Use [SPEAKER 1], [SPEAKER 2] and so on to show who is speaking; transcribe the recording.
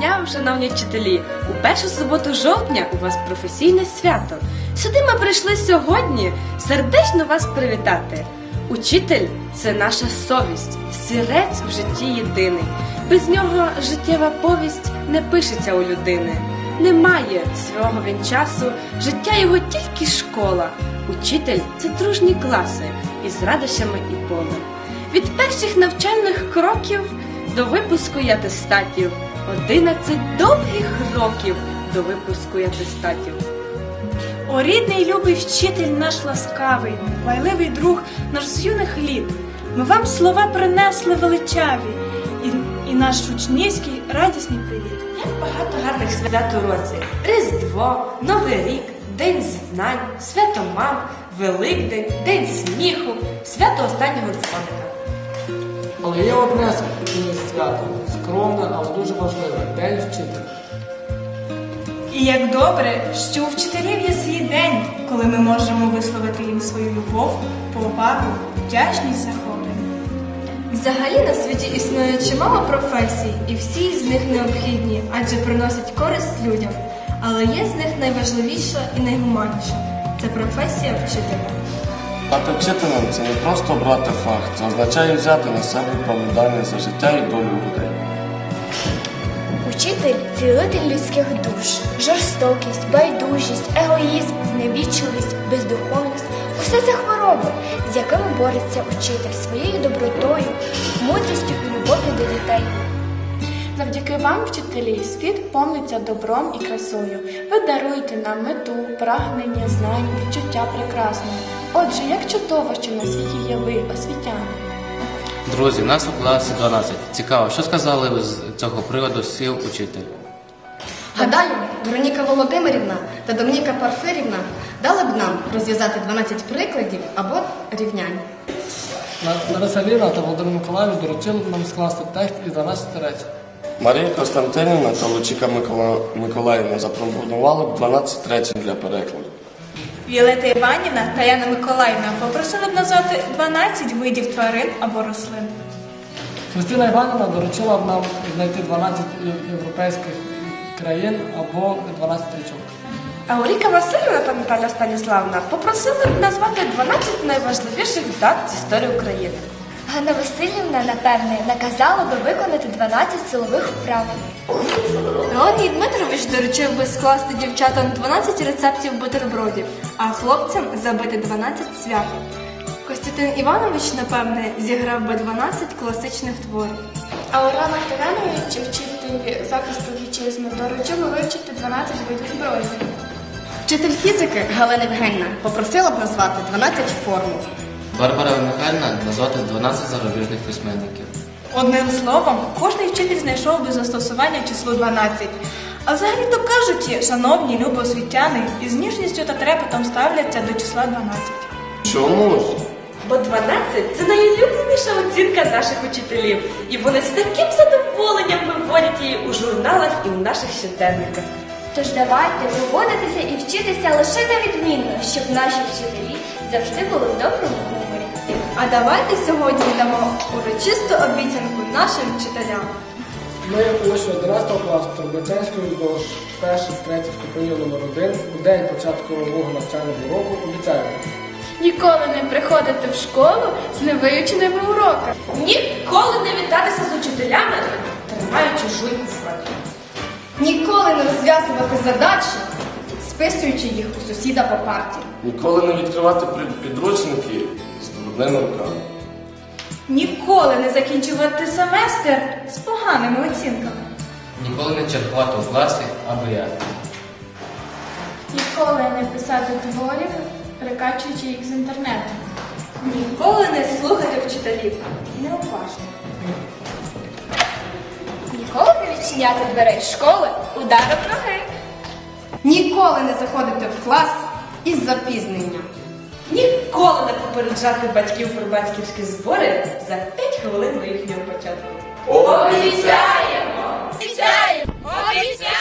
[SPEAKER 1] дня, шановні вчителі! У першу суботу жовтня у вас професійне свято. Сюди ми прийшли сьогодні сердечно вас привітати. Учитель це наша совість, всірець в житті єдиний. Без нього життєва повість не пишеться у людини. Немає свого він часу, життя його тільки школа. Учитель це дружні класи із радощами і болем. Від перших навчальних кроків до випуску й атестатів. Одинадцять довгих років до випуску й атестатів.
[SPEAKER 2] О, рідний любий вчитель наш ласкавий, байливий друг наш з юних літ. Ми вам слова принесли величаві, і, і наш учнівський радісний привіт.
[SPEAKER 1] Як багато гарних свят у році. Різдво, Новий рік, День знань, свято мам, Великдень, День сміху, свято останнього дзвоника.
[SPEAKER 3] Але є одне свято, скромне, але дуже важливе День вчителя.
[SPEAKER 2] І як добре, що у вчителів є свій день, коли ми можемо висловити їм свою любов, повагу, вдячність захоплення.
[SPEAKER 4] Взагалі на світі існує чимало професій, і всі з них необхідні, адже приносять користь людям. Але є з них найважливіша і найгуманніша це професія вчителя.
[SPEAKER 5] Стати вчителем це не просто обрати фах, це означає взяти на себе відповідальність за життя і долю людей.
[SPEAKER 6] Учитель цілитель людських душ, жорстокість, байдужість, егоїзм, невічливість, бездуховність усе це хвороби, з якими бореться учитель своєю добротою, мудрістю і любов'ю до дітей.
[SPEAKER 7] Завдяки вам, вчителі, світ повниться добром і красою. Ви даруєте нам мету, прагнення, знань, відчуття прекрасного. Отже, як чудово, що на світі є ви, освітяни.
[SPEAKER 8] Друзі, нас у класі 12. Цікаво, що сказали ви з цього приводу всі учителі?
[SPEAKER 9] Гадаю, Вероніка Володимирівна та Домініка Парфирівна дали б нам розв'язати 12 прикладів або рівнянь.
[SPEAKER 3] Лариса Ліна та Володимир Миколаївич доручили б нам скласти текст із 12 речень.
[SPEAKER 5] Марія Костянтинівна та Лучіка Микола... Миколаївна запропонували б 12 речень для перекладу.
[SPEAKER 2] Віолета Іванівна та Яна Миколаївна попросили б назвати 12 видів тварин або рослин.
[SPEAKER 3] Христина Іванівна доручила б нам знайти 12 європейських країн або 12 річок.
[SPEAKER 1] А Оріка Васильівна та Наталя Станіславна попросили б назвати 12 найважливіших дат з історії України.
[SPEAKER 6] Ганна Васильівна, напевне, наказала би виконати 12 силових вправ.
[SPEAKER 4] Георгій Дмитрович доручив би скласти дівчатам 12 рецептів бутербродів, а хлопцям забити 12 святів. Костянтин Іванович, напевне, зіграв би 12 класичних творів.
[SPEAKER 7] А Орана Теренович, вчитель захисту вітчизни, доручив вивчити 12 видів зброї.
[SPEAKER 9] Вчитель фізики Галина Євгенівна попросила б назвати 12 формул.
[SPEAKER 8] Барбара Михайлівна назвати 12 зарубіжних письменників.
[SPEAKER 2] Одним словом, кожний вчитель знайшов би застосування числу 12. А взагалі то кажуть, шановні любі освітяни, із ніжністю та трепетом ставляться до числа 12.
[SPEAKER 5] Чому ж?
[SPEAKER 1] Бо 12 це найулюбленіша оцінка наших учителів, і вони з таким задоволенням виводять її у журналах і у наших щоденниках.
[SPEAKER 6] Тож давайте поводитися і вчитися лише на відмінно, щоб наші вчителі завжди були в доброму гуморі.
[SPEAKER 4] А давайте сьогодні дамо урочисту обіцянку нашим вчителям.
[SPEAKER 3] Ми учні 11 класу Турбецянської ЗОЖ, перших, третіх ступенів номер 1 у день початку нового навчального року обіцяємо.
[SPEAKER 7] Ніколи не приходити в школу з невивченими уроками.
[SPEAKER 1] Ніколи не вітатися з учителями, тримаючи жуйку в роті.
[SPEAKER 9] Ніколи не розв'язувати задачі, списуючи їх у сусіда по парті.
[SPEAKER 5] Ніколи не відкривати під- підручники з брудними руками.
[SPEAKER 2] Ніколи не закінчувати семестр з поганими оцінками.
[SPEAKER 8] Ніколи не чергувати у класі або я.
[SPEAKER 7] Ніколи не писати творів, перекачуючи їх з інтернету.
[SPEAKER 4] Ніколи не слухати вчителів.
[SPEAKER 1] Неуважно.
[SPEAKER 6] Ніколи не відчиняти дверей школи ударом ноги.
[SPEAKER 9] Ніколи не заходити в клас із запізненням.
[SPEAKER 1] Ніколи не попереджати батьків про батьківські збори за 5 хвилин до їхнього початку.
[SPEAKER 5] Обіцяємо!
[SPEAKER 1] Обіцяємо! Обіцяємо!